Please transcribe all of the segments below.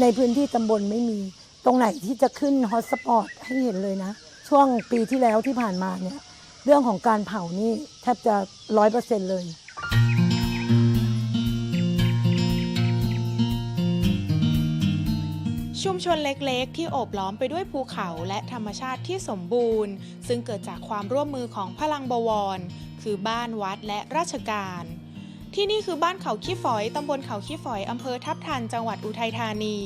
ในพื้นที่ตำบลไม่มี ตรงไหนที่จะขึ้นฮอตสปอตให้เห็นเลยนะ ช่วงปีที่แล้วที่ผ่านมาเนี่ย เรื่องของการเผานี่แทบจะร้อยเปอร์เซ็นต์เลยชุมชนเล็กๆ ที่โอบล้อมไปด้วยภูเขาและธรรมชาติที่สมบูรณ์ ซึ่งเกิดจากความร่วมมือของพลังบวร คือบ้านวัดและราชการ ที่นี่คือบ้านเขาขี้ฝอย ตำบลเขาขี้ฝอย อำเภอทับทัน จังหวัดอุทัยธานี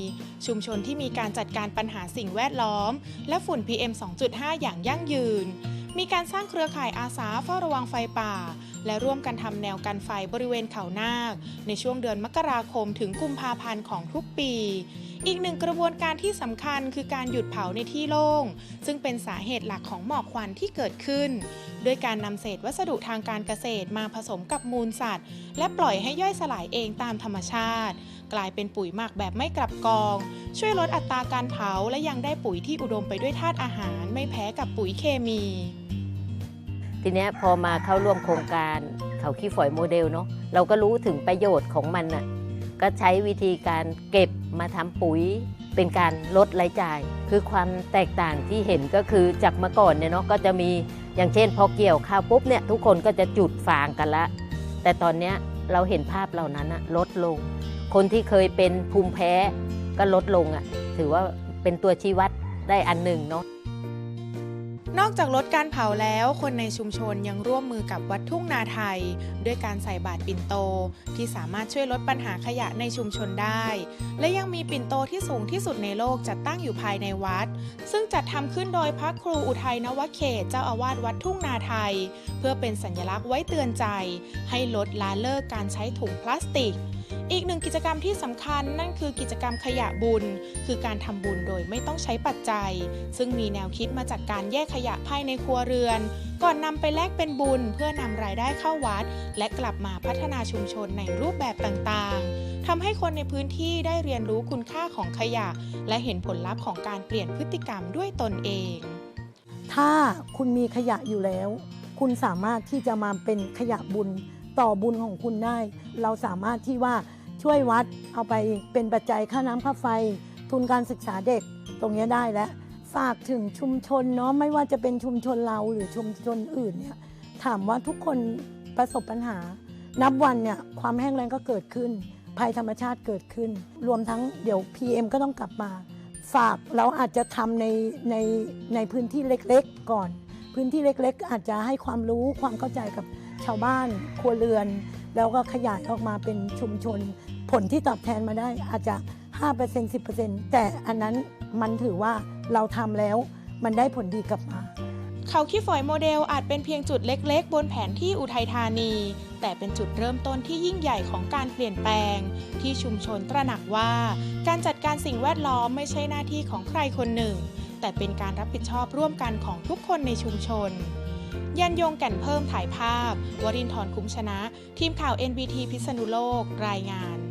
ชุมชนที่มีการจัดการปัญหาสิ่งแวดล้อม และฝุ่น PM 2.5 อย่างยั่งยืน มีการสร้างเครือข่ายอาสาเฝ้าระวังไฟป่า และร่วมกันทำแนวกันไฟบริเวณเขานาค ในช่วงเดือนมกราคมถึงกุมภาพันธ์ของทุกปี อีกหนึ่งกระบวนการที่สำคัญคือการหยุดเผาในที่โล่ง ซึ่งเป็นสาเหตุหลักของหมอกควันที่เกิดขึ้น ด้วยการนำเศษวัสดุทางการเกษตรมาผสมกับมูลสัตว์ และปล่อยให้ย่อยสลายเองตามธรรมชาติ กลายเป็นปุ๋ยหมักแบบไม่กลับกอง ช่วยลดอัตราการเผาและยังได้ปุ๋ยที่อุดมไปด้วยธาตุอาหาร ไม่แพ้กับปุ๋ยเคมี ทีเนี้ยพอมาเข้าร่วมโครงการเขาขี้ฝอยโมเดลเนาะเราก็รู้ถึงประโยชน์ของมันน่ะก็ใช้วิธีการเก็บมาทำปุ๋ยเป็นการลดรายจ่าย คือความแตกต่างที่เห็นก็คือจากเมื่อก่อนเนี่ยเนาะก็จะมีอย่างเช่น พอเกี่ยวข้าวปุ๊บเนี่ยทุกคนก็จะจุดฟางกันละ แต่ตอนเนี้ยเราเห็นภาพเหล่านั้นอะลดลง คนที่เคยเป็นภูมิแพ้ก็ลดลงอะถือว่าเป็นตัวชี้วัดได้อันหนึ่งเนาะ นอกจากลดการเผาแล้ว คนในชุมชนยังร่วมมือกับวัดทุ่งนาไทย ด้วยการใส่บาตรปิ่นโต ที่สามารถช่วยลดปัญหาขยะในชุมชนได้ และยังมีปิ่นโตที่สูงที่สุดในโลกจัดตั้งอยู่ภายในวัด ซึ่งจัดทำขึ้นโดยพระครูอุทัยนวเขตเจ้าอาวาสวัดทุ่งนาไทย เพื่อเป็นสัญลักษณ์ไว้เตือนใจ ให้ลดละเลิกการใช้ถุงพลาสติก อีกหนึ่งกิจกรรมที่สำคัญนั่นคือกิจกรรมขยะบุญ คือการทำบุญโดยไม่ต้องใช้ปัจจัย ซึ่งมีแนวคิดมาจากการแยกขยะภายในครัวเรือน ก่อนนำไปแลกเป็นบุญ เพื่อนำรายได้เข้าวัด และกลับมาพัฒนาชุมชนในรูปแบบต่างๆทำให้คนในพื้นที่ได้เรียนรู้คุณค่าของขยะ และเห็นผลลัพธ์ของการเปลี่ยนพฤติกรรมด้วยตนเอง ถ้าคุณมีขยะอยู่แล้ว คุณสามารถที่จะมาเป็นขยะบุญ ต่อบุญของคุณได้ เราสามารถที่ว่าช่วยวัดเอาไปเป็นปัจจัยค่าน้ำค่าไฟ ทุนการศึกษาเด็กตรงนี้ได้แล้วฝากถึงชุมชนเนาะไม่ว่าจะเป็นชุมชนเราหรือชุมชนอื่นเนี่ยถามว่าทุกคนประสบปัญหา นับวันเนี่ยความแห้งแล้งก็เกิดขึ้น ภัยธรรมชาติเกิดขึ้น รวมทั้งเดี๋ยว PM ก็ต้องกลับมา ฝากเราอาจจะทำในในในพื้นที่เล็กๆก่อน พื้นที่เล็กๆ อาจจะให้ความรู้ความเข้าใจกับ ชาวบ้านครัวเรือน แล้วก็ขยายออกมาเป็นชุมชน ผลที่ตอบแทนมาได้อาจจะ 5% 10%แต่อันนั้นมันถือว่าเราทำแล้วมันได้ผลดีกลับมาเขาขี้ฝอยโมเดลอาจเป็นเพียงจุดเล็กๆ บนแผนที่อุทัยธานี แต่เป็นจุดเริ่มต้นที่ยิ่งใหญ่ของการเปลี่ยนแปลง ที่ชุมชนตระหนักว่า การจัดการสิ่งแวดล้อมไม่ใช่หน้าที่ของใครคนหนึ่ง แต่เป็นการรับผิดชอบร่วมกันของทุกคนในชุมชน ยันยงแก่นเพิ่มถ่ายภาพ วรินทร์คุ้มชนะ ทีมข่าว NBT พิษณุโลก รายงาน